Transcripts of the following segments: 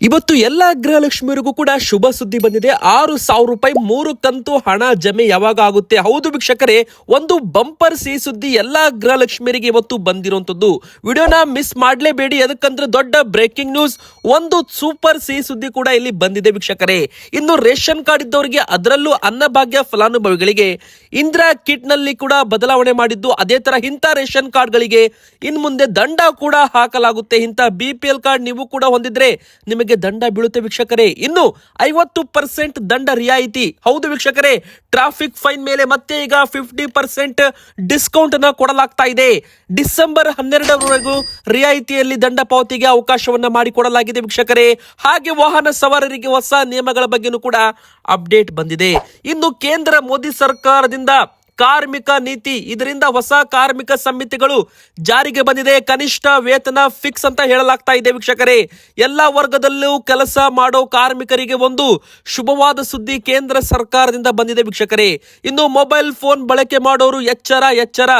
ಇವತ್ತು ಎಲ್ಲ ಗೃಹಲಕ್ಷ್ಮಿಯರಿಗೂ ಕೂಡ ಶುಭ ಸುದ್ದಿ ಬಂದಿದೆ. ಆರು ಸಾವಿರ ರೂಪಾಯಿ ಮೂರು ಕಂತು ಹಣ ಜಮೆ ಯಾವಾಗ ಆಗುತ್ತೆ? ಹೌದು ವೀಕ್ಷಕರೇ, ಒಂದು ಬಂಪರ್ ಸಿಹಿ ಸುದ್ದಿ ಎಲ್ಲಾ ಗೃಹಲಕ್ಷ್ಮಿಯರಿಗೆ ಇವತ್ತು ಬಂದಿರುವಂತದ್ದು ವಿಡಿಯೋನ ಮಿಸ್ ಮಾಡಲೇಬೇಡಿ. ಅದಕ್ಕಂದ್ರೆ ದೊಡ್ಡ ಬ್ರೇಕಿಂಗ್ ನ್ಯೂಸ್. ಒಂದು ಸೂಪರ್ ಸಿಹಿ ಸುದ್ದಿ ಕೂಡ ಇಲ್ಲಿ ಬಂದಿದೆ ವೀಕ್ಷಕರೇ. ಇನ್ನು ರೇಷನ್ ಕಾರ್ಡ್ ಇದ್ದವರಿಗೆ ಅದರಲ್ಲೂ ಅನ್ನಭಾಗ್ಯ ಫಲಾನುಭವಿಗಳಿಗೆ ಇಂದಿರಾ ಕಿಟ್ನಲ್ಲಿ ಕೂಡ ಬದಲಾವಣೆ ಮಾಡಿದ್ದು. ಅದೇ ತರ ಇಂಥ ರೇಷನ್ ಕಾರ್ಡ್ಗಳಿಗೆ ಇನ್ ಮುಂದೆ ದಂಡ ಕೂಡ ಹಾಕಲಾಗುತ್ತೆ. ಇಂಥ ಬಿ ಪಿ ಎಲ್ ಕಾರ್ಡ್ ನೀವು ಕೂಡ ಹೊಂದಿದ್ರೆ ನಿಮಗೆ ದಂಡ ಬೀಳುತ್ತೆ ವೀಕ್ಷಕರೇ. ಇನ್ನು ಐವತ್ತು ಪರ್ಸೆಂಟ್ ದಂಡ ರಿಯಾಯಿತಿ. ಹೌದು ವೀಕ್ಷಕರೇ, ಟ್ರಾಫಿಕ್ ಫೈನ್ ಮೇಲೆ ಮತ್ತೆ ಈಗ ಫಿಫ್ಟಿ ಪರ್ಸೆಂಟ್ ಡಿಸ್ಕೌಂಟ್ ಅನ್ನ ಕೊಡಲಾಗ್ತಾ ಇದೆ. ಡಿಸೆಂಬರ್ ಹನ್ನೆರಡರವರೆಗೂ ರಿಯಾಯಿತಿಯಲ್ಲಿ ದಂಡ ಪಾವತಿಗೆ ಅವಕಾಶವನ್ನ ಮಾಡಿಕೊಡಲಾಗಿದೆ ವೀಕ್ಷಕರೇ. ಹಾಗೆ ವಾಹನ ಸವಾರರಿಗೆ ಹೊಸ ನಿಯಮಗಳ ಬಗ್ಗೆನೂ ಕೂಡ ಅಪ್ಡೇಟ್ ಬಂದಿದೆ. ಇನ್ನು ಕೇಂದ್ರ ಮೋದಿ ಸರ್ಕಾರದಿಂದ ಕಾರ್ಮಿಕ ನೀತಿ. ಇದರಿಂದ ಹೊಸ ಕಾರ್ಮಿಕ ಸಮಿತಿಗಳು ಜಾರಿಗೆ ಬಂದಿದೆ. ಕನಿಷ್ಠ ವೇತನ ಫಿಕ್ಸ್ ಅಂತ ಹೇಳಲಾಗ್ತಾ ಇದೆ ವೀಕ್ಷಕರೇ. ಎಲ್ಲ ವರ್ಗದಲ್ಲೂ ಕೆಲಸ ಮಾಡೋ ಕಾರ್ಮಿಕರಿಗೆ ಒಂದು ಶುಭವಾದ ಸುದ್ದಿ ಕೇಂದ್ರ ಸರ್ಕಾರದಿಂದ ಬಂದಿದೆ ವೀಕ್ಷಕರೇ. ಇನ್ನು ಮೊಬೈಲ್ ಫೋನ್ ಬಳಕೆ ಮಾಡೋರು ಎಚ್ಚರ ಎಚ್ಚರ.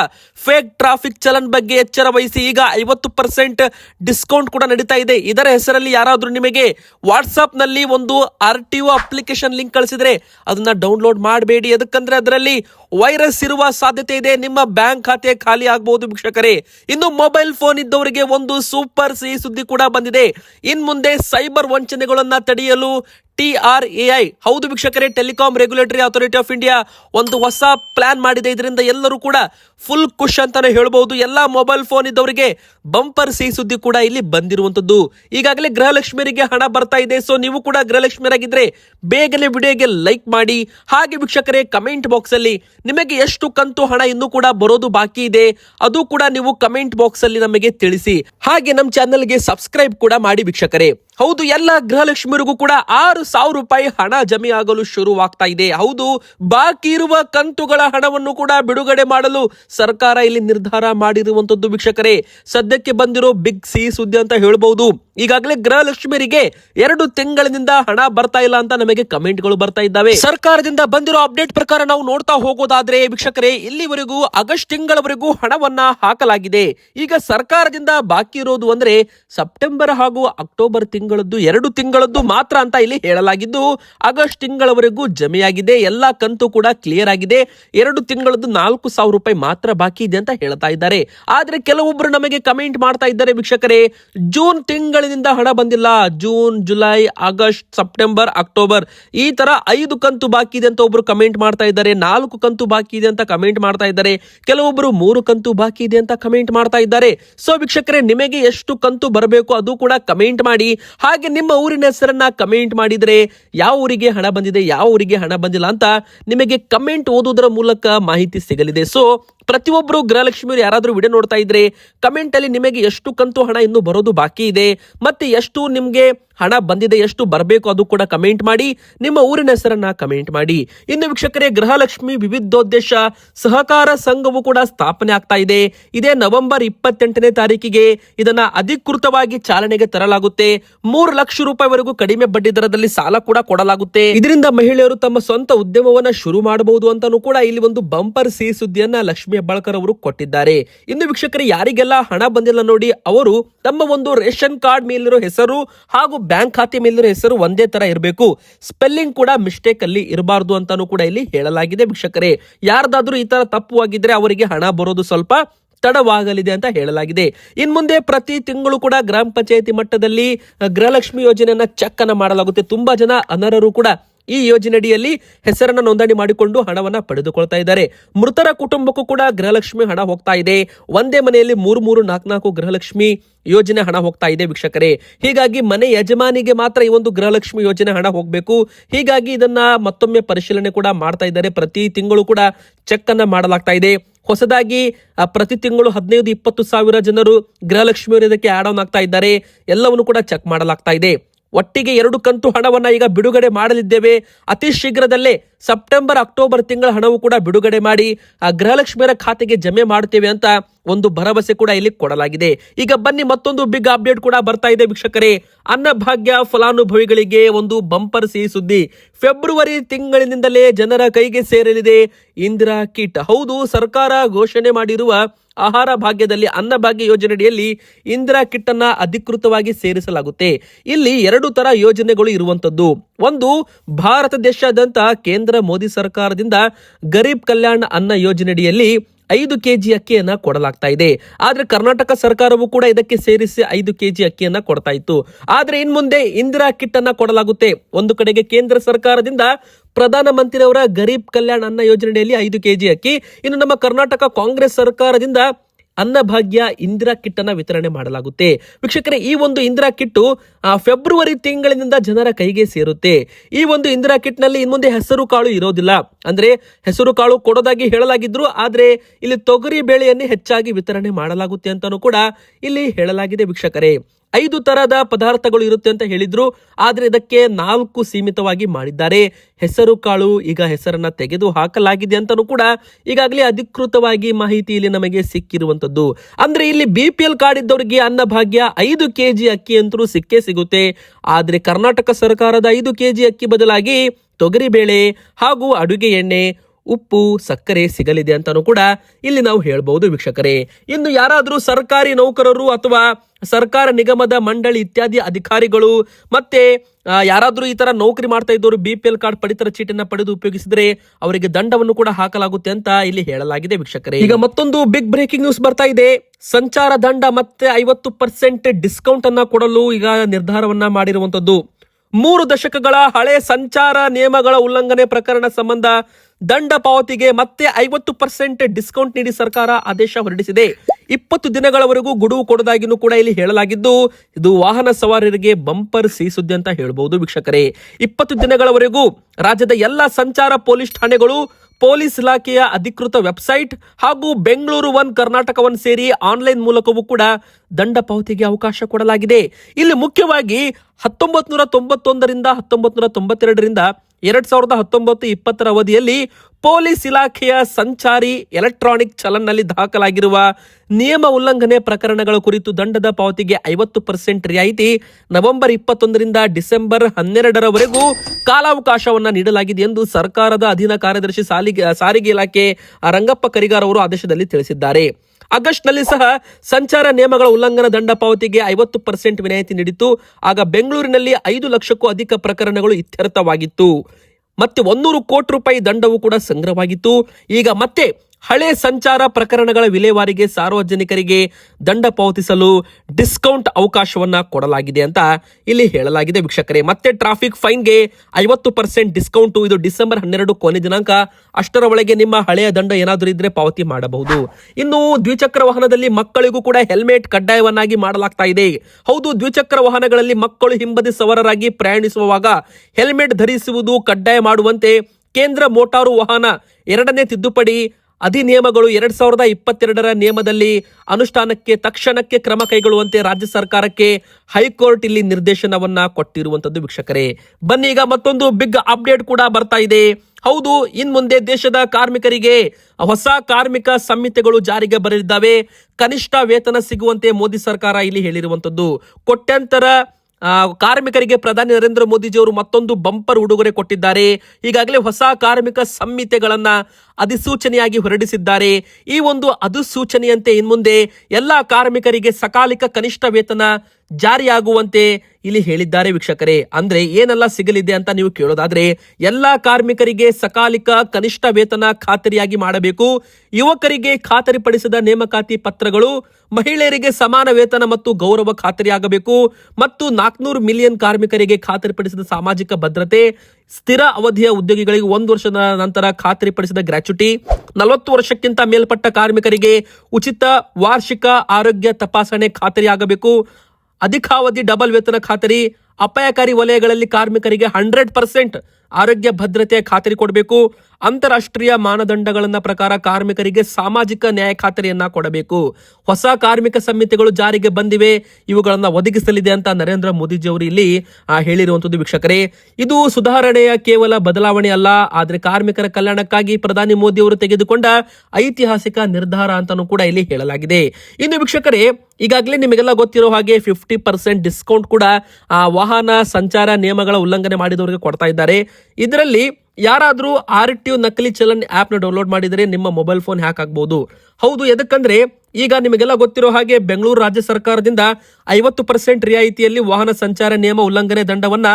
ಫೇಕ್ ಟ್ರಾಫಿಕ್ ಚಲನ್ ಬಗ್ಗೆ ಎಚ್ಚರ ವಹಿಸಿ ಈಗ ಐವತ್ತು ಪರ್ಸೆಂಟ್ ಡಿಸ್ಕೌಂಟ್ ಕೂಡ ನಡೀತಾ ಇದೆ. ಇದರ ಹೆಸರಲ್ಲಿ ಯಾರಾದರೂ ನಿಮಗೆ ವಾಟ್ಸ್ಆಪ್ನಲ್ಲಿ ಒಂದು R T O application link ಕಳಿಸಿದ್ರೆ ಅದನ್ನ ಡೌನ್ಲೋಡ್ ಮಾಡಬೇಡಿ. ಅದಕ್ಕಂದ್ರೆ ಅದರಲ್ಲಿ ವೈರಸ್ ಇರುವ ಸಾಧ್ಯತೆ ಇದೆ. ನಿಮ್ಮ ಬ್ಯಾಂಕ್ ಖಾತೆ ಖಾಲಿ ಆಗಬಹುದು ವೀಕ್ಷಕರೇ. ಇನ್ನು ಮೊಬೈಲ್ ಫೋನ್ ಇದ್ದವರಿಗೆ ಒಂದು ಸೂಪರ್ ಸಿಹಿ ಸುದ್ದಿ ಕೂಡ ಬಂದಿದೆ. ಇನ್ ಮುಂದೆ ಸೈಬರ್ ವಂಚನೆಗಳನ್ನ ತಡೆಯಲು ಟಿ ಆರ್ ಎ ಐ, ಹೌದು ವೀಕ್ಷಕರೇ telecom regulatory authority of India ಒಂದು ಹೊಸ ಪ್ಲಾನ್ ಮಾಡಿದೆ. ಇದರಿಂದ ಎಲ್ಲರೂ ಕೂಡ ಫುಲ್ ಖುಷ್ ಅಂತಾನೆ ಹೇಳ್ಬಹುದು ಎಲ್ಲ ಮೊಬೈಲ್ ಫೋನ್ ಇದ್ದವರಿಗೆ ಬಂಪರ್ ಸಿಹಿ ಸುದ್ದಿ ಕೂಡ ಇಲ್ಲಿ ಬಂದಿರುವಂತದ್ದು ಈಗಾಗಲೇ ಗೃಹಲಕ್ಷ್ಮಿಯರಿಗೆ ಹಣ ಬರ್ತಾ ಇದೆ. ಸೊ ನೀವು ಕೂಡ ಗೃಹಲಕ್ಷ್ಮಿಯರಾಗಿದ್ರೆ ಬೇಗನೆ ವಿಡಿಯೋಗೆ ಲೈಕ್ ಮಾಡಿ. ಹಾಗೆ ವೀಕ್ಷಕರೇ ಕಮೆಂಟ್ ಬಾಕ್ಸ್ ಅಲ್ಲಿ ನಿಮಗೆ ಎಷ್ಟು ಕಂತು ಹಣ ಇನ್ನೂ ಕೂಡ ಬರೋದು ಬಾಕಿ ಇದೆ, ಅದು ಕೂಡ ನೀವು ಕಮೆಂಟ್ ಬಾಕ್ಸ್ ಅಲ್ಲಿ ನಮಗೆ ತಿಳಿಸಿ. ಹಾಗೆ ನಮ್ಮ ಚಾನೆಲ್ಗೆ ಸಬ್ಸ್ಕ್ರೈಬ್ ಕೂಡ ಮಾಡಿ ವೀಕ್ಷಕರೇ. ಹೌದು, ಎಲ್ಲ ಗೃಹಲಕ್ಷ್ಮಿಯರಿಗೂ ಕೂಡ ಆರು ಸಾವಿರ ರೂಪಾಯಿ ಹಣ ಜಮೆ ಆಗಲು ಶುರುವಾಗ್ತಾ ಇದೆ. ಹೌದು, ಬಾಕಿ ಇರುವ ಕಂತುಗಳ ಹಣವನ್ನು ಕೂಡ ಬಿಡುಗಡೆ ಮಾಡಲು ಸರ್ಕಾರ ಇಲ್ಲಿ ನಿರ್ಧಾರ ಮಾಡಿರುವಂತದ್ದು ವೀಕ್ಷಕರೇ. ಸದ್ಯಕ್ಕೆ ಬಂದಿರೋ ಬಿಗ್ ಸಿ ಸುದ್ದಿ ಅಂತ ಹೇಳ್ಬಹುದು ಈಗಾಗಲೇ ಗೃಹಲಕ್ಷ್ಮಿಯರಿಗೆ ಎರಡು ತಿಂಗಳಿನಿಂದ ಹಣ ಬರ್ತಾ ಇಲ್ಲ ಅಂತ ನಮಗೆ ಕಮೆಂಟ್ಗಳು ಬರ್ತಾ ಇದ್ದಾವೆ. ಸರ್ಕಾರದಿಂದ ಬಂದಿರೋ ಅಪ್ಡೇಟ್ ಪ್ರಕಾರ ನಾವು ನೋಡ್ತಾ ಹೋಗೋದಾದ್ರೆ ವೀಕ್ಷಕರೇ, ಇಲ್ಲಿವರೆಗೂ ಆಗಸ್ಟ್ ತಿಂಗಳವರೆಗೂ ಹಣವನ್ನ ಹಾಕಲಾಗಿದೆ. ಈಗ ಸರ್ಕಾರದಿಂದ ಬಾಕಿ ಇರೋದು ಅಂದ್ರೆ ಸೆಪ್ಟೆಂಬರ್ ಹಾಗೂ ಅಕ್ಟೋಬರ್ ತಿಂಗಳದ್ದು ಎರಡು ತಿಂಗಳದ್ದು ಮಾತ್ರ ಅಂತ ಇಲ್ಲಿ ಹೇಳಲಾಗಿದ್ದು, ಆಗಸ್ಟ್ ತಿಂಗಳವರೆಗೂ ಜಮೆಯಾಗಿದೆ, ಎಲ್ಲಾ ಕಂತು ಕೂಡ ಕ್ಲಿಯರ್ ಆಗಿದೆ. ಎರಡು ತಿಂಗಳದ್ದು ನಾಲ್ಕು ಸಾವಿರ ರೂಪಾಯಿ ಮಾತ್ರ ಬಾಕಿ ಇದೆ ಅಂತ ಹೇಳ್ತಾ ಇದ್ದಾರೆ. ಆದ್ರೆ ಕೆಲವೊಬ್ಬರು ನಮಗೆ ಕಮೆಂಟ್ ಮಾಡ್ತಾ ಇದ್ದಾರೆ ವೀಕ್ಷಕರೇ, ಜೂನ್ ತಿಂಗಳಿನಿಂದ ಹಣ ಬಂದಿಲ್ಲ. June, July, August, September, October. ಈ ತರ ಐದು ಕಂತು ಬಾಕಿ ಇದೆ ಅಂತ ಒಬ್ರು ಕಮೆಂಟ್ ಮಾಡ್ತಾ ಇದ್ದಾರೆ. ನಾಲ್ಕು ಕಂತು ಬಾಕಿ ಇದೆ ಅಂತ ಕಮೆಂಟ್ ಮಾಡ್ತಾ ಇದ್ದಾರೆ. ಕೆಲವೊಬ್ರು ಮೂರು ಕಂತು ಬಾಕಿ ಇದೆ ಅಂತ ಕಮೆಂಟ್ ಮಾಡ್ತಾ ಇದ್ದಾರೆ. ಸೊ ವೀಕ್ಷಕರೇ, ನಿಮಗೆ ಎಷ್ಟು ಕಂತು ಬರಬೇಕು ಅದು ಕೂಡ ಕಮೆಂಟ್ ಮಾಡಿ. ಹಾಗೆ ನಿಮ್ಮ ಊರಿನ ಹೆಸರನ್ನ ಕಮೆಂಟ್ ಮಾಡಿದ್ರೆ ಯಾವ ಊರಿಗೆ ಹಣ ಬಂದಿದೆ, ಯಾವ ಊರಿಗೆ ಹಣ ಬಂದಿಲ್ಲ ಅಂತ ನಿಮಗೆ ಕಮೆಂಟ್ ಓದುವುದರ ಮೂಲಕ ಮಾಹಿತಿ ಸಿಗಲಿದೆ. ಸೊ ಪ್ರತಿಯೊಬ್ಬರು ಗೃಹಲಕ್ಷ್ಮಿಯರು ಯಾರಾದರೂ ವಿಡಿಯೋ ನೋಡ್ತಾ ಇದ್ರೆ ಕಮೆಂಟ್ ಅಲ್ಲಿ ನಿಮಗೆ ಎಷ್ಟು ಕಂತು ಹಣ ಇನ್ನು ಬರೋದು ಬಾಕಿ ಇದೆ, ಮತ್ತೆ ಎಷ್ಟು ನಿಮ್ಗೆ ಹಣ ಬಂದಿದೆ ಎಷ್ಟು ಬರಬೇಕು ಅದು ಕೂಡ ಕಮೆಂಟ್ ಮಾಡಿ, ನಿಮ್ಮ ಊರಿನ ಹೆಸರನ್ನ ಕಮೆಂಟ್ ಮಾಡಿ. ಇನ್ನು ವೀಕ್ಷಕರೇ, ಗೃಹಲಕ್ಷ್ಮಿ ವಿವಿಧೋದ್ದೇಶ ಸಹಕಾರ ಸಂಘವು ಕೂಡ ಸ್ಥಾಪನೆ ಆಗ್ತಾ ಇದೆ. ಇದೇ ನವೆಂಬರ್ ಇಪ್ಪತ್ತೆಂಟನೇ ತಾರೀಕಿಗೆ ಇದನ್ನ ಅಧಿಕೃತವಾಗಿ ಚಾಲನೆಗೆ ತರಲಾಗುತ್ತೆ. ಮೂರು ಲಕ್ಷ ರೂಪಾಯಿವರೆಗೂ ಕಡಿಮೆ ಬಡ್ಡಿ ದರದಲ್ಲಿ ಸಾಲ ಕೂಡ ಕೊಡಲಾಗುತ್ತೆ. ಇದರಿಂದ ಮಹಿಳೆಯರು ತಮ್ಮ ಸ್ವಂತ ಉದ್ಯಮವನ್ನ ಶುರು ಮಾಡಬಹುದು ಅಂತಾನೂ ಕೂಡ ಇಲ್ಲಿ ಒಂದು ಬಂಪರ್ ಸಿ ಸುದ್ದಿಯನ್ನ ಲಕ್ಷ್ಮಿ ಹೆಬ್ಬಾಳ್ಕರ್ ಅವರು ಕೊಟ್ಟಿದ್ದಾರೆ. ಇನ್ನು ವೀಕ್ಷಕರೇ, ಯಾರಿಗೆಲ್ಲ ಹಣ ಬಂದಿಲ್ಲ ನೋಡಿ, ಅವರು ತಮ್ಮ ಒಂದು ರೇಷನ್ ಕಾರ್ಡ್ ಮೇಲಿರೋ ಹೆಸರು ಹಾಗೂ ಬ್ಯಾಂಕ್ ಖಾತೆ ಮೇಲಿರೋ ಹೆಸರು ಒಂದೇ ತರ ಇರಬೇಕು. ಸ್ಪೆಲ್ಲಿಂಗ್ ಕೂಡ ಮಿಸ್ಟೇಕ್ ಅಲ್ಲಿ ಇರಬಾರ್ದು ಅಂತಾನು ಕೂಡ ಇಲ್ಲಿ ಹೇಳಲಾಗಿದೆ ವೀಕ್ಷಕರೇ. ಯಾರ್ದಾದ್ರೂ ಈ ತರ ತಪ್ಪು ಆಗಿದ್ರೆ ಅವರಿಗೆ ಹಣ ಬರೋದು ಸ್ವಲ್ಪ ತಡವಾಗಲಿದೆ ಅಂತ ಹೇಳಲಾಗಿದೆ. ಇನ್ ಮುಂದೆ ಪ್ರತಿ ತಿಂಗಳು ಕೂಡ ಗ್ರಾಮ ಪಂಚಾಯತಿ ಮಟ್ಟದಲ್ಲಿ ಗೃಹಲಕ್ಷ್ಮಿ ಯೋಜನೆಯನ್ನ ಚೆಕ್ ಅನ್ನ ಮಾಡಲಾಗುತ್ತೆ. ತುಂಬಾ ಜನ ಅನರ್ಹರು ಕೂಡ ಈ ಯೋಜನೆಯಡಿಯಲ್ಲಿ ಹೆಸರನ್ನ ನೋಂದಣಿ ಮಾಡಿಕೊಂಡು ಹಣವನ್ನ ಪಡೆದುಕೊಳ್ತಾ ಇದ್ದಾರೆ. ಮೃತರ ಕುಟುಂಬಕ್ಕೂ ಕೂಡ ಗೃಹಲಕ್ಷ್ಮಿ ಹಣ ಹೋಗ್ತಾ ಇದೆ. ಒಂದೇ ಮನೆಯಲ್ಲಿ ಮೂರು ಮೂರು ನಾಲ್ಕು ನಾಲ್ಕು ಗೃಹಲಕ್ಷ್ಮಿ ಯೋಜನೆ ಹಣ ಹೋಗ್ತಾ ಇದೆ ವೀಕ್ಷಕರೇ. ಹೀಗಾಗಿ ಮನೆ ಯಜಮಾನಿಗೆ ಮಾತ್ರ ಈ ಒಂದು ಗೃಹಲಕ್ಷ್ಮಿ ಯೋಜನೆ ಹಣ ಹೋಗಬೇಕು. ಹೀಗಾಗಿ ಇದನ್ನ ಮತ್ತೊಮ್ಮೆ ಪರಿಶೀಲನೆ ಕೂಡ ಮಾಡ್ತಾ ಇದ್ದಾರೆ. ಪ್ರತಿ ತಿಂಗಳು ಕೂಡ ಚೆಕ್ ಅನ್ನ ಮಾಡಲಾಗ್ತಾ ಇದೆ. ಹೊಸದಾಗಿ ಪ್ರತಿ ತಿಂಗಳು ಹದಿನೈದು, ಇಪ್ಪತ್ತು ಸಾವಿರ ಜನರು ಗೃಹಲಕ್ಷ್ಮಿಯವರು ಇದಕ್ಕೆ ಆಡ್ ಆನ್ ಆಗ್ತಾ ಇದ್ದಾರೆ. ಎಲ್ಲವನ್ನು ಕೂಡ ಚೆಕ್ ಮಾಡಲಾಗ್ತಾ ಇದೆ. ಒಟ್ಟಿಗೆ ಎರಡು ಕಂತು ಹಣವನ್ನ ಈಗ ಬಿಡುಗಡೆ ಮಾಡಲಿದ್ದೇವೆ. ಅತಿ ಶೀಘ್ರದಲ್ಲೇ ಸೆಪ್ಟೆಂಬರ್, ಅಕ್ಟೋಬರ್ ತಿಂಗಳ ಹಣವು ಕೂಡ ಬಿಡುಗಡೆ ಮಾಡಿ, ಆ ಗೃಹಲಕ್ಷ್ಮಿಯರ ಖಾತೆಗೆ ಜಮೆ ಮಾಡುತ್ತೇವೆ ಅಂತ ಒಂದು ಭರವಸೆ ಕೂಡ ಇಲ್ಲಿ ಕೊಡಲಾಗಿದೆ. ಈಗ ಬನ್ನಿ ಮತ್ತೊಂದು ಬಿಗ್ ಅಪ್ಡೇಟ್ ಕೂಡ ಬರ್ತಾ ಇದೆ ವೀಕ್ಷಕರೇ. ಅನ್ನಭಾಗ್ಯ ಫಲಾನುಭವಿಗಳಿಗೆ ಒಂದು ಬಂಪರ್ ಸಿಹಿ ಸುದ್ದಿ. ಫೆಬ್ರವರಿ ತಿಂಗಳಿನಿಂದಲೇ ಜನರ ಕೈಗೆ ಸೇರಲಿದೆ. ಇಂದಿರಾ ಕಿಟ್. ಹೌದು, ಸರ್ಕಾರ ಘೋಷಣೆ ಮಾಡಿರುವ ಆಹಾರ ಭಾಗ್ಯದಲ್ಲಿ ಅನ್ನಭಾಗ್ಯ ಯೋಜನೆಯಡಿಯಲ್ಲಿ ಇಂದಿರಾ ಕಿಟ್ ಅನ್ನ ಅಧಿಕೃತವಾಗಿ ಸೇರಿಸಲಾಗುತ್ತೆ. ಇಲ್ಲಿ ಎರಡು ತರ ಯೋಜನೆಗಳು ಇರುವಂತದ್ದು. ಒಂದು, ಭಾರತ ದೇಶಾದ್ಯಂತ ಕೇಂದ್ರ ಮೋದಿ ಸರ್ಕಾರದಿಂದ ಗರೀಬ್ ಕಲ್ಯಾಣ ಅನ್ನ ಯೋಜನೆಯಡಿಯಲ್ಲಿ ಐದು ಕೆಜಿ ಅಕ್ಕಿಯನ್ನ ಕೊಡಲಾಗ್ತಾ ಇದೆ. ಆದ್ರೆ ಕರ್ನಾಟಕ ಸರ್ಕಾರವು ಕೂಡ ಇದಕ್ಕೆ ಸೇರಿಸಿ ಐದು ಕೆಜಿ ಅಕ್ಕಿಯನ್ನ ಕೊಡ್ತಾ ಇತ್ತು. ಆದ್ರೆ ಇನ್ ಮುಂದೆ ಇಂದಿರಾ ಕಿಟ್ ಅನ್ನ ಕೊಡಲಾಗುತ್ತೆ. ಒಂದು ಕಡೆಗೆ ಕೇಂದ್ರ ಸರ್ಕಾರದಿಂದ ಪ್ರಧಾನಮಂತ್ರಿಯವರ ಗರೀಬ್ ಕಲ್ಯಾಣ ಅನ್ನ ಯೋಜನೆಯಲ್ಲಿ ಐದು ಕೆಜಿ ಅಕ್ಕಿ. ಇನ್ನು ನಮ್ಮ ಕರ್ನಾಟಕ ಕಾಂಗ್ರೆಸ್ ಸರ್ಕಾರದಿಂದ ಅನ್ನಭಾಗ್ಯ ಇಂದಿರಾ ಕಿಟ್ ಅನ್ನ ವಿತರಣೆ ಮಾಡಲಾಗುತ್ತೆ. ವೀಕ್ಷಕರೇ, ಈ ಒಂದು ಇಂದಿರಾ ಕಿಟ್ಟು ಫೆಬ್ರವರಿ ತಿಂಗಳಿನಿಂದ ಜನರ ಕೈಗೆ ಸೇರುತ್ತೆ. ಈ ಒಂದು ಇಂದಿರಾ ಕಿಟ್ನಲ್ಲಿ ಇನ್ಮುಂದೆ ಹೆಸರು ಕಾಳು ಇರೋದಿಲ್ಲ. ಅಂದ್ರೆ ಹೆಸರು ಕಾಳು ಕೊಡೋದಾಗಿ ಹೇಳಲಾಗಿದ್ರು, ಆದ್ರೆ ಇಲ್ಲಿ ತೊಗರಿ ಬೇಳೆಯನ್ನೇ ಹೆಚ್ಚಾಗಿ ವಿತರಣೆ ಮಾಡಲಾಗುತ್ತೆ ಅಂತಾನೂ ಕೂಡ ಇಲ್ಲಿ ಹೇಳಲಾಗಿದೆ ವೀಕ್ಷಕರೇ. ಐದು ತರಹದ ಪದಾರ್ಥಗಳು ಇರುತ್ತೆ ಅಂತ ಹೇಳಿದ್ರು, ಆದ್ರೆ ಇದಕ್ಕೆ ನಾಲ್ಕು ಸೀಮಿತವಾಗಿ ಮಾಡಿದ್ದಾರೆ. ಹೆಸರು ಕಾಳು, ಈಗ ಹೆಸರನ್ನ ತೆಗೆದು ಹಾಕಲಾಗಿದೆ ಅಂತಲೂ ಕೂಡ ಈಗಾಗಲೇ ಅಧಿಕೃತವಾಗಿ ಮಾಹಿತಿ ಇಲ್ಲಿ ನಮಗೆ ಸಿಕ್ಕಿರುವಂತದ್ದು. ಅಂದ್ರೆ ಇಲ್ಲಿ ಬಿ ಪಿ ಎಲ್ ಕಾರ್ಡ್ ಇದ್ದವರಿಗೆ ಅನ್ನಭಾಗ್ಯ ಐದು ಕೆಜಿ ಅಕ್ಕಿ ಅಂತೂ ಸಿಕ್ಕೇ ಸಿಗುತ್ತೆ. ಆದ್ರೆ ಕರ್ನಾಟಕ ಸರ್ಕಾರದ ಐದು ಕೆಜಿ ಅಕ್ಕಿ ಬದಲಾಗಿ ತೊಗರಿಬೇಳೆ ಹಾಗೂ ಅಡುಗೆ ಎಣ್ಣೆ ಉಪ್ಪು, ಸಕ್ಕರೆ ಸಿಗಲಿದೆ ಅಂತಾನೂ ಕೂಡ ಇಲ್ಲಿ ನಾವು ಹೇಳ್ಬಹುದು ವೀಕ್ಷಕರೇ. ಇನ್ನು ಯಾರಾದರೂ ಸರ್ಕಾರಿ ನೌಕರರು ಅಥವಾ ಸರ್ಕಾರ ನಿಗಮದ ಮಂಡಳಿ ಇತ್ಯಾದಿ ಅಧಿಕಾರಿಗಳು ಮತ್ತೆ ಯಾರಾದರೂ ಈ ತರ ನೌಕರಿ ಮಾಡ್ತಾ ಇದ್ದವರು ಬಿ ಪಿ ಎಲ್ ಕಾರ್ಡ್ ಪಡಿತರ ಚೀಟಿನ ಪಡೆದು ಉಪಯೋಗಿಸಿದ್ರೆ ಅವರಿಗೆ ದಂಡವನ್ನು ಕೂಡ ಹಾಕಲಾಗುತ್ತೆ ಅಂತ ಇಲ್ಲಿ ಹೇಳಲಾಗಿದೆ ವೀಕ್ಷಕರೇ. ಈಗ ಮತ್ತೊಂದು ಬಿಗ್ ಬ್ರೇಕಿಂಗ್ ನ್ಯೂಸ್ ಬರ್ತಾ ಇದೆ. ಸಂಚಾರ ದಂಡ ಮತ್ತೆ ಐವತ್ತು ಪರ್ಸೆಂಟ್ ಡಿಸ್ಕೌಂಟ್ ಅನ್ನ ಕೊಡಲು ಈಗ ನಿರ್ಧಾರವನ್ನ ಮಾಡಿರುವಂತದ್ದು. ಮೂರು ದಶಕಗಳ ಹಳೆ ಸಂಚಾರ ನಿಯಮಗಳ ಉಲ್ಲಂಘನೆ ಪ್ರಕರಣ ಸಂಬಂಧ ದಂಡ ಪಾವತಿಗೆ ಮತ್ತೆ ಐವತ್ತು ಪರ್ಸೆಂಟ್ ಡಿಸ್ಕೌಂಟ್ ನೀಡಿ ಸರ್ಕಾರ ಆದೇಶ ಹೊರಡಿಸಿದೆ. ಇಪ್ಪತ್ತು ದಿನಗಳವರೆಗೂ ಗುಡುವು ಕೊಡೋದಾಗಿನೂ ಕೂಡ ಇಲ್ಲಿ ಹೇಳಲಾಗಿದ್ದು, ಇದು ವಾಹನ ಸವಾರರಿಗೆ ಬಂಪರ್ ಸಿ ಸುದ್ದಿ ಅಂತ ಹೇಳ್ಬಹುದು ವೀಕ್ಷಕರೇ. ಇಪ್ಪತ್ತು ದಿನಗಳವರೆಗೂ ರಾಜ್ಯದ ಎಲ್ಲ ಸಂಚಾರ ಪೊಲೀಸ್ ಠಾಣೆಗಳು, ಪೊಲೀಸ್ ಇಲಾಖೆಯ ಅಧಿಕೃತ ವೆಬ್ಸೈಟ್ ಹಾಗೂ ಬೆಂಗಳೂರು ಒನ್, ಕರ್ನಾಟಕ ಒನ್ ಸೇರಿ ಆನ್ಲೈನ್ ಮೂಲಕವೂ ಕೂಡ ದಂಡ ಪಾವತಿಗೆ ಅವಕಾಶ ಕೊಡಲಾಗಿದೆ. ಇಲ್ಲಿ ಮುಖ್ಯವಾಗಿ ಹತ್ತೊಂಬತ್ ನೂರ ತೊಂಬತ್ತೊಂದರಿಂದ ಹತ್ತೊಂಬತ್ ನೂರ ತೊಂಬತ್ತೆರಡರಿಂದ ಎರಡ್ ಸಾವಿರದ ಹತ್ತೊಂಬತ್ತು ಇಪ್ಪತ್ತರ ಅವಧಿಯಲ್ಲಿ ಪೊಲೀಸ್ ಇಲಾಖೆಯ ಸಂಚಾರಿ ಎಲೆಕ್ಟ್ರಾನಿಕ್ ಚಲನ್ನಲ್ಲಿ ದಾಖಲಾಗಿರುವ ನಿಯಮ ಉಲ್ಲಂಘನೆ ಪ್ರಕರಣಗಳ ಕುರಿತು ದಂಡದ ಪಾವತಿಗೆ ಐವತ್ತು ಪರ್ಸೆಂಟ್ ರಿಯಾಯಿತಿ ನವೆಂಬರ್ ಇಪ್ಪತ್ತೊಂದರಿಂದ ಡಿಸೆಂಬರ್ ಹನ್ನೆರಡರವರೆಗೂ ಕಾಲಾವಕಾಶವನ್ನು ನೀಡಲಾಗಿದೆ ಎಂದು ಸರ್ಕಾರದ ಅಧೀನ ಕಾರ್ಯದರ್ಶಿ ಸಾಲಿಗೆ, ಸಾರಿಗೆ ಇಲಾಖೆ ರಂಗಪ್ಪ ಕರಿಗಾರ್ ಅವರು ಆದೇಶದಲ್ಲಿ ತಿಳಿಸಿದ್ದಾರೆ. ಆಗಸ್ಟ್ನಲ್ಲಿ ಸಹ ಸಂಚಾರ ನಿಯಮಗಳ ಉಲ್ಲಂಘನ ದಂಡ ಪಾವತಿಗೆ ಐವತ್ತು ಪರ್ಸೆಂಟ್ ವಿನಾಯಿತಿ ನೀಡಿತ್ತು. ಆಗ ಬೆಂಗಳೂರಿನಲ್ಲಿ ಐದು ಲಕ್ಷಕ್ಕೂ ಅಧಿಕ ಪ್ರಕರಣಗಳು ಇತ್ಯರ್ಥವಾಗಿತ್ತು. ಮತ್ತೆ ಒಂದೂರು ಕೋಟಿ ರೂಪಾಯಿ ದಂಡವು ಕೂಡ ಸಂಗ್ರಹವಾಗಿತ್ತು. ಈಗ ಮತ್ತೆ ಹಳೆ ಸಂಚಾರ ಪ್ರಕರಣಗಳ ವಿಲೇವಾರಿಗೆ ಸಾರ್ವಜನಿಕರಿಗೆ ದಂಡ ಪಾವತಿಸಲು ಡಿಸ್ಕೌಂಟ್ ಅವಕಾಶವನ್ನ ಕೊಡಲಾಗಿದೆ ಅಂತ ಇಲ್ಲಿ ಹೇಳಲಾಗಿದೆ. ವೀಕ್ಷಕರೇ, ಮತ್ತೆ ಟ್ರಾಫಿಕ್ ಫೈನ್ಗೆ ಐವತ್ತು ಪರ್ಸೆಂಟ್ ಡಿಸ್ಕೌಂಟ್. ಇದು ಡಿಸೆಂಬರ್ ಹನ್ನೆರಡು ಕೊನೆ ದಿನಾಂಕ. ಅಷ್ಟರ ಒಳಗೆ ನಿಮ್ಮ ಹಳೆಯ ದಂಡ ಏನಾದರೂ ಇದ್ರೆ ಪಾವತಿ ಮಾಡಬಹುದು. ಇನ್ನು ದ್ವಿಚಕ್ರ ವಾಹನದಲ್ಲಿ ಮಕ್ಕಳಿಗೂ ಕೂಡ ಹೆಲ್ಮೆಟ್ ಕಡ್ಡಾಯವನ್ನಾಗಿ ಮಾಡಲಾಗ್ತಾ ಇದೆ. ಹೌದು, ದ್ವಿಚಕ್ರ ವಾಹನಗಳಲ್ಲಿ ಮಕ್ಕಳು ಹಿಂಬದಿ ಸವಾರರಾಗಿ ಪ್ರಯಾಣಿಸುವಾಗ ಹೆಲ್ಮೆಟ್ ಧರಿಸುವುದು ಕಡ್ಡಾಯ ಮಾಡುವಂತೆ ಕೇಂದ್ರ ಮೋಟಾರು ವಾಹನ ಎರಡನೇ ತಿದ್ದುಪಡಿ ಅಧಿನಿಯಮಗಳು ಎರಡ್ ಸಾವಿರದ ಇಪ್ಪತ್ತೆರಡರ ನಿಯಮದಲ್ಲಿ ಅನುಷ್ಠಾನಕ್ಕೆ ತಕ್ಷಣಕ್ಕೆ ಕ್ರಮ ಕೈಗೊಳ್ಳುವಂತೆ ರಾಜ್ಯ ಸರ್ಕಾರಕ್ಕೆ ಹೈಕೋರ್ಟ್ ಇಲ್ಲಿ ನಿರ್ದೇಶನವನ್ನ ಕೊಟ್ಟಿರುವಂತದ್ದು ವೀಕ್ಷಕರೇ. ಬನ್ನಿ ಈಗ ಮತ್ತೊಂದು ಬಿಗ್ ಅಪ್ಡೇಟ್ ಕೂಡ ಬರ್ತಾ ಇದೆ. ಹೌದು ಇನ್ ಮುಂದೆ ದೇಶದ ಕಾರ್ಮಿಕರಿಗೆ ಹೊಸ ಕಾರ್ಮಿಕ ಸಂಹಿತೆಗಳು ಜಾರಿಗೆ ಬರಲಿದ್ದಾವೆ. ಕನಿಷ್ಠ ವೇತನ ಸಿಗುವಂತೆ ಮೋದಿ ಸರ್ಕಾರ ಇಲ್ಲಿ ಹೇಳಿರುವಂತದ್ದು. ಕೋಟ್ಯಂತರ ಆ, ಕಾರ್ಮಿಕರಿಗೆ ಪ್ರಧಾನಿ ನರೇಂದ್ರ ಮೋದಿಜಿಯವರು ಮತ್ತೊಂದು ಬಂಪರ್ ಉಡುಗೊರೆ ಕೊಟ್ಟಿದ್ದಾರೆ. ಈಗಾಗಲೇ ಹೊಸ ಕಾರ್ಮಿಕ ಸಂಹಿತೆಗಳನ್ನ ಅಧಿಸೂಚನೆಯಾಗಿ ಹೊರಡಿಸಿದ್ದಾರೆ. ಈ ಒಂದು ಅಧಿಸೂಚನೆಯಂತೆ ಇನ್ಮುಂದೆ ಎಲ್ಲ ಕಾರ್ಮಿಕರಿಗೆ ಸಕಾಲಿಕ ಕನಿಷ್ಠ ವೇತನ ಜಾರಿಯಾಗುವಂತೆ ಇಲ್ಲಿ ಹೇಳಿದ್ದಾರೆ ವೀಕ್ಷಕರೇ. ಅಂದ್ರೆ ಏನೆಲ್ಲ ಸಿಗಲಿದೆ ಅಂತ ನೀವು ಕೇಳೋದಾದ್ರೆ, ಎಲ್ಲಾ ಕಾರ್ಮಿಕರಿಗೆ ಸಕಾಲಿಕ ಕನಿಷ್ಠ ವೇತನ ಖಾತರಿಯಾಗಿ ಮಾಡಬೇಕು. ಯುವಕರಿಗೆ ಖಾತರಿಪಡಿಸಿದ ನೇಮಕಾತಿ ಪತ್ರಗಳು ಮಹಿಳೆಯರಿಗೆ ಸಮಾನ ವೇತನ ಮತ್ತು ಗೌರವ ಖಾತರಿಯಾಗಬೇಕು ಮತ್ತು ನಾಲ್ಕುನೂರು ಮಿಲಿಯನ್ ಕಾರ್ಮಿಕರಿಗೆ ಖಾತರಿಪಡಿಸಿದ ಸಾಮಾಜಿಕ ಭದ್ರತೆ, ಸ್ಥಿರ ಅವಧಿಯ ಉದ್ಯೋಗಿಗಳಿಗೆ ಒಂದು ವರ್ಷದ ನಂತರ ಖಾತರಿಪಡಿಸಿದ ಗ್ರಾಚ್ಯುಟಿ, ನಲವತ್ತು ವರ್ಷಕ್ಕಿಂತ ಮೇಲ್ಪಟ್ಟ ಕಾರ್ಮಿಕರಿಗೆ ಉಚಿತ ವಾರ್ಷಿಕ ಆರೋಗ್ಯ ತಪಾಸಣೆ ಖಾತರಿಯಾಗಬೇಕು. ಅಧಿಕಾವಧಿ ಡಬಲ್ ವೇತನ ಖಾತರಿ, ಅಪಾಯಕಾರಿ ವಲಯಗಳಲ್ಲಿ ಕಾರ್ಮಿಕರಿಗೆ ಹಂಡ್ರೆಡ್ ಪರ್ಸೆಂಟ್ ಆರೋಗ್ಯ ಭದ್ರತೆ ಖಾತರಿ ಕೊಡಬೇಕು, ಅಂತಾರಾಷ್ಟ್ರೀಯ ಮಾನದಂಡಗಳನ್ನ ಪ್ರಕಾರ ಕಾರ್ಮಿಕರಿಗೆ ಸಾಮಾಜಿಕ ನ್ಯಾಯ ಖಾತರಿಯನ್ನ ಕೊಡಬೇಕು. ಹೊಸ ಕಾರ್ಮಿಕ ಸಂಹಿತೆಗಳು ಜಾರಿಗೆ ಬಂದಿವೆ, ಇವುಗಳನ್ನ ಒದಗಿಸಲಿದೆ ಅಂತ ನರೇಂದ್ರ ಮೋದಿಜಿ ಅವರು ಇಲ್ಲಿ ಹೇಳಿರುವಂತದ್ದು ವೀಕ್ಷಕರೇ. ಇದು ಸುಧಾರಣೆಯ ಕೇವಲ ಬದಲಾವಣೆ ಅಲ್ಲ, ಆದರೆ ಕಾರ್ಮಿಕರ ಕಲ್ಯಾಣಕ್ಕಾಗಿ ಪ್ರಧಾನಿ ಮೋದಿ ಅವರು ತೆಗೆದುಕೊಂಡ ಐತಿಹಾಸಿಕ ನಿರ್ಧಾರ ಅಂತಾನೂ ಕೂಡ ಇಲ್ಲಿ ಹೇಳಲಾಗಿದೆ. ಇನ್ನು ವೀಕ್ಷಕರೇ, ಈಗಾಗಲೇ ನಿಮಗೆಲ್ಲ ಗೊತ್ತಿರೋ ಹಾಗೆ ಫಿಫ್ಟಿ ಪರ್ಸೆಂಟ್ ಡಿಸ್ಕೌಂಟ್ ಕೂಡ, ಆ, ವಾಹನ ಸಂಚಾರ ನಿಯಮಗಳ ಉಲ್ಲಂಘನೆ ಮಾಡಿದವರಿಗೆ ಕೊಡ್ತಾ ಇದ್ದಾರೆ. ಇದರಲ್ಲಿ ಯಾರಾದರೂ ಆರ್ ಟಿ ನಕಲಿ ಚಲನ್ ಆ್ಯಪ್ನ ಡೌನ್ಲೋಡ್ ಮಾಡಿದರೆ ನಿಮ್ಮ ಮೊಬೈಲ್ ಫೋನ್ ಹ್ಯಾಕ್ ಆಗ್ಬೋದು. ಹೌದು, ಎದಕ್ಕಂದ್ರೆ ಈಗ ನಿಮಗೆಲ್ಲ ಗೊತ್ತಿರೋ ಹಾಗೆ ಬೆಂಗಳೂರು ರಾಜ್ಯ ಸರ್ಕಾರದಿಂದ ಐವತ್ತು ಪರ್ಸೆಂಟ್ ರಿಯಾಯಿತಿಯಲ್ಲಿ ವಾಹನ ಸಂಚಾರ ನಿಯಮ ಉಲ್ಲಂಘನೆ ದಂಡವನ್ನ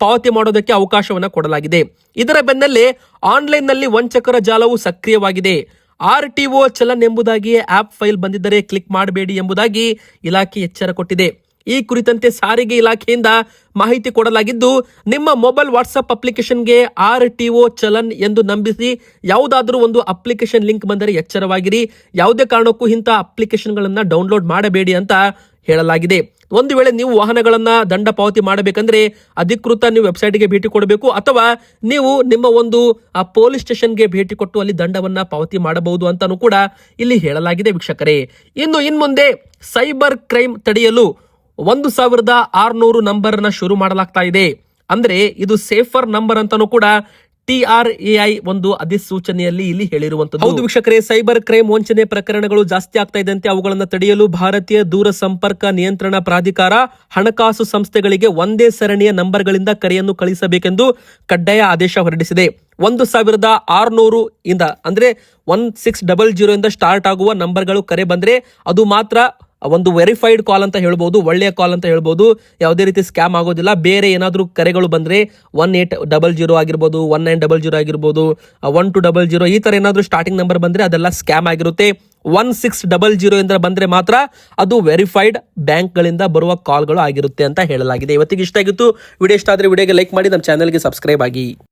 ಪಾವತಿ ಮಾಡೋದಕ್ಕೆ ಅವಕಾಶವನ್ನ ಕೊಡಲಾಗಿದೆ. ಇದರ ಬೆನ್ನಲ್ಲೇ ಆನ್ಲೈನ್ನಲ್ಲಿ ವಂಚಕರ ಜಾಲವು ಸಕ್ರಿಯವಾಗಿದೆ. ಆರ್ ಟಿ ಒ ಚಲನ್ ಎಂಬುದಾಗಿ ಆಪ್ ಫೈಲ್ ಬಂದಿದ್ದರೆ ಕ್ಲಿಕ್ ಮಾಡಬೇಡಿ ಎಂಬುದಾಗಿ ಇಲಾಖೆ ಎಚ್ಚರ ಕೊಟ್ಟಿದೆ. ಈ ಕುರಿತಂತೆ ಸಾರಿಗೆ ಇಲಾಖೆಯಿಂದ ಮಾಹಿತಿ ಕೊಡಲಾಗಿದ್ದು, ನಿಮ್ಮ ಮೊಬೈಲ್ ವಾಟ್ಸಪ್ ಅಪ್ಲಿಕೇಶನ್ಗೆ ಆರ್ ಟಿ ಒ ಚಲನ್ ಎಂದು ನಂಬಿಸಿ, ಯಾವುದಾದರೂ ಒಂದು ಅಪ್ಲಿಕೇಶನ್ ಲಿಂಕ್ ಬಂದರೆ ಎಚ್ಚರವಾಗಿರಿ. ಯಾವುದೇ ಕಾರಣಕ್ಕೂ ಇಂಥ ಅಪ್ಲಿಕೇಶನ್ಗಳನ್ನು ಡೌನ್ಲೋಡ್ ಮಾಡಬೇಡಿ ಅಂತ ಹೇಳಲಾಗಿದೆ. ಒಂದು ವೇಳೆ ನೀವು ವಾಹನಗಳನ್ನು ದಂಡ ಪಾವತಿ ಮಾಡಬೇಕಂದ್ರೆ ಅಧಿಕೃತ ನೀವು ವೆಬ್ಸೈಟ್ಗೆ ಭೇಟಿ ಕೊಡಬೇಕು, ಅಥವಾ ನೀವು ನಿಮ್ಮ ಒಂದು, ಆ ಪೊಲೀಸ್ ಸ್ಟೇಷನ್ಗೆ ಭೇಟಿ ಕೊಟ್ಟು ಅಲ್ಲಿ ದಂಡವನ್ನು ಪಾವತಿ ಮಾಡಬಹುದು ಅಂತಾನೂ ಕೂಡ ಇಲ್ಲಿ ಹೇಳಲಾಗಿದೆ ವೀಕ್ಷಕರೇ. ಇನ್ನು ಇನ್ಮುಂದೆ ಸೈಬರ್ ಕ್ರೈಮ್ ತಡೆಯಲು ಒಂದು ಸಾವಿರದ ಆರ್ನೂರು ನಂಬರ್ನ ಶುರು ಮಾಡಲಾಗ್ತಾ ಇದೆ. ಅಂದ್ರೆ ಇದು ಸೇಫರ್ ನಂಬರ್ ಅಂತಾನೂ ಕೂಡ ಟಿ ಆರ್ ಎ ಐ ಒಂದು ಅಧಿಸೂಚನೆಯಲ್ಲಿ ಇಲ್ಲಿ ಹೇಳಿರುವಂತದ್ದು. ಹೌದು ವೀಕ್ಷಕರೇ, ಸೈಬರ್ ಕ್ರೈಮ್ ವಂಚನೆ ಪ್ರಕರಣಗಳು ಜಾಸ್ತಿ ಆಗ್ತಾ ಇದ್ದಂತೆ ಅವುಗಳನ್ನು ತಡೆಯಲು ಭಾರತೀಯ ದೂರ ಸಂಪರ್ಕ ನಿಯಂತ್ರಣ ಪ್ರಾಧಿಕಾರ, ಹಣಕಾಸು ಸಂಸ್ಥೆಗಳಿಗೆ ಒಂದೇ ಸರಣಿಯ ನಂಬರ್ಗಳಿಂದ ಕರೆಯನ್ನು ಕಳಿಸಬೇಕೆಂದು ಕಡ್ಡಾಯ ಆದೇಶ ಹೊರಡಿಸಿದೆ. ಒಂದು ಸಾವಿರದ ಆರುನೂರು ಇಂದ, ಅಂದ್ರೆ ಒನ್ ಸಿಕ್ಸ್ ಡಬಲ್ ಜೀರೋ ಇಂದ ಸ್ಟಾರ್ಟ್ ಆಗುವ ನಂಬರ್ಗಳು ಕರೆ ಬಂದ್ರೆ ಅದು ಮಾತ್ರ ಒಂದು ವೆರಿಫೈಡ್ ಕಾಲ್ ಅಂತ ಹೇಳ್ಬೋದು, ಒಳ್ಳೆಯ ಕಾಲ್ ಅಂತ ಹೇಳ್ಬೋದು, ಯಾವುದೇ ರೀತಿ ಸ್ಕ್ಯಾಮ್ ಆಗೋದಿಲ್ಲ. ಬೇರೆ ಏನಾದರೂ ಕರೆಗಳು ಬಂದರೆ ಒನ್ ಏಟ್ ಡಬಲ್ ಜೀರೋ ಆಗಿರ್ಬೋದು ಒನ್ ನೈನ್ ಡಬಲ್ ಜೀರೋ ಆಗಿರ್ಬೋದು ಒನ್ ಟು ಡಬಲ್ ಜೀರೋ ಈ ಥರ ಏನಾದರೂ ಸ್ಟಾರ್ಟಿಂಗ್ ನಂಬರ್ ಬಂದರೆ ಅದೆಲ್ಲ ಸ್ಕ್ಯಾಮ್ ಆಗಿರುತ್ತೆ. ಒನ್ ಸಿಕ್ಸ್ ಡಬಲ್ ಜೀರೋ ಇಂದ ಬಂದರೆ ಮಾತ್ರ ಅದು ವೆರಿಫೈಡ್ ಬ್ಯಾಂಕ್ಗಳಿಂದ ಬರುವ ಕಾಲ್ಗಳು ಆಗಿರುತ್ತೆ ಅಂತ ಹೇಳಲಾಗಿದೆ. ಇವತ್ತಿಗೆ ಇಷ್ಟ ಆಗಿತ್ತು. ವಿಡಿಯೋ ಇಷ್ಟ ಆದರೆ ವಿಡಿಯೋಗೆ ಲೈಕ್ ಮಾಡಿ, ನಮ್ಮ ಚಾನಲ್ಗೆ ಸಬ್ಸ್ಕ್ರೈಬ್ ಆಗಿ.